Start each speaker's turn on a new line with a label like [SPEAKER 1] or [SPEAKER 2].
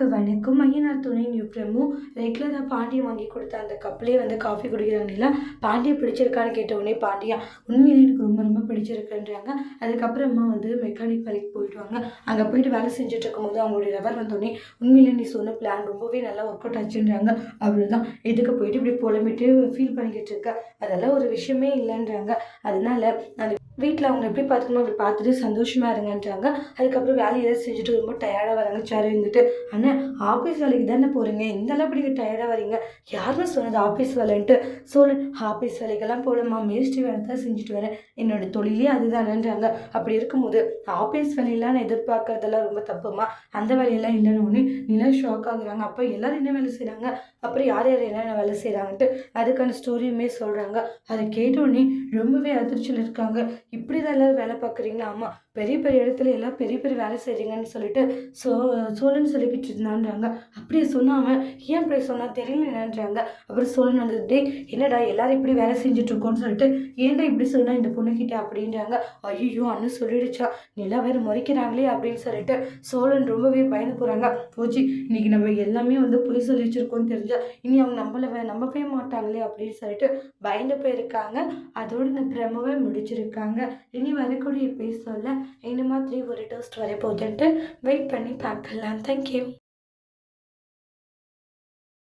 [SPEAKER 1] அனைவருக்கு வணக்கம். ஐயனார் துணை நியூப்ரமு ரெகுலராக பாண்டியன் வாங்கி கொடுத்த அந்த கப்லேயே வந்து காஃபி குடிக்கிறாங்கல்ல பாண்டியை பிடிச்சிருக்கான்னு கேட்ட உடனே பாண்டியா உண்மையிலே எனக்கு ரொம்ப ரொம்ப பிடிச்சிருக்குன்றாங்க. அதுக்கப்புறமா வந்து மெக்கானிக் வேலைக்கு போயிடுவாங்க. அங்கே போயிட்டு வேலை செஞ்சுட்டு இருக்கும்போது அவங்களுடைய ரவர் வந்தோடனே உண்மையிலே நீ சொன்ன பிளான் ரொம்பவே நல்லா ஒர்க் அவுட் ஆச்சுன்றாங்க. அவ்வளோதான் எதுக்கு போயிட்டு இப்படி புலம்பிட்டு ஃபீல் பண்ணிக்கிட்டு இருக்க. அதெல்லாம் ஒரு விஷயமே இல்லைன்றாங்க. அதனால அந்த வீட்டில் அவங்க எப்படி பார்த்துக்கணும் அப்படி பார்த்துட்டு சந்தோஷமாக இருங்கன்றாங்க. அதுக்கப்புறம் வேலையெல்லாம் செஞ்சுட்டு ரொம்ப டயர்டாக வராங்க. சேர் இருந்துட்டு ஆனால் அண்ணன் ஆஃபீஸ் வேலைக்கு தானே போகிறீங்க இந்த அளவுக்கு நீங்கள் டயர்டாக வரீங்க யாருமே சொன்னது ஆஃபீஸ் வேலைன்ட்டு. சொல்லு ஆஃபீஸ் வேலைக்கெல்லாம் போகலம்மா மேஸ்ட்ரி வேலை தான் செஞ்சுட்டு வரேன். என்னோட தொழிலே அதுதானன்றாங்க. அப்படி இருக்கும்போது ஆஃபீஸ் வேலையெல்லாம் நான் எதிர்பார்க்கறதெல்லாம் ரொம்ப தப்புமா? அந்த வேலையெல்லாம் இல்லைன்னு ஒன்று நிலா ஷாக் ஆகுறாங்க. அப்போ எல்லாரும் என்ன வேலை செய்கிறாங்க அப்புறம் யார் யார் என்னென்ன வேலை செய்கிறாங்கன்ட்டு அதுக்கான ஸ்டோரியுமே சொல்கிறாங்க அதை கேட்டோடனே ரொம்பவே அதிர்ச்சியில் இருக்காங்க. இப்படி தான் எல்லாரும் வேலை பார்க்குறீங்களா ஆமாம் பெரிய பெரிய இடத்துல எல்லாம் பெரிய பெரிய வேலை செய்கிறீங்கன்னு சொல்லிட்டு சோ சோழன் சொல்லிக்கிட்டு இருந்தான்றாங்க அப்படியே சொன்னாமல் ஏன் அப்படி சொன்னால் தெரியல என்னன்றாங்க? அப்புறம் சோழன் டே என்னடா எல்லோரும் இப்படி வேலை செஞ்சுட்ருக்கோன்னு சொல்லிட்டு ஏன்டா இப்படி சொன்னால் இந்த பொண்ணுக்கிட்ட அப்படின்றாங்க. ஐயோ அண்ணன் சொல்லிடுச்சா நிலா வேறு முறைக்கிறாங்களே அப்படின்னு சொல்லிட்டு சோழன் ரொம்பவே பயந்து போகிறாங்க போச்சு இன்னைக்கு நம்ம எல்லாமே வந்து பொய் சொல்லி வச்சிருக்கோம்னு தெரிஞ்சால் இனி அவங்க நம்மள வே- நம்பவே மாட்டாங்களே அப்படின்னு சொல்லிட்டு பயந்து போயிருக்காங்க. அதோடு இந்த பிரமவை முடிச்சிருக்காங்க. இனி வரக்கூடிய எபிசோடில் இந்த மாதிரி ஒரு டோஸ்ட் வரப்போகுதுன்ட்டு வெயிட் பண்ணி பார்க்கலாம். தேங்க்யூ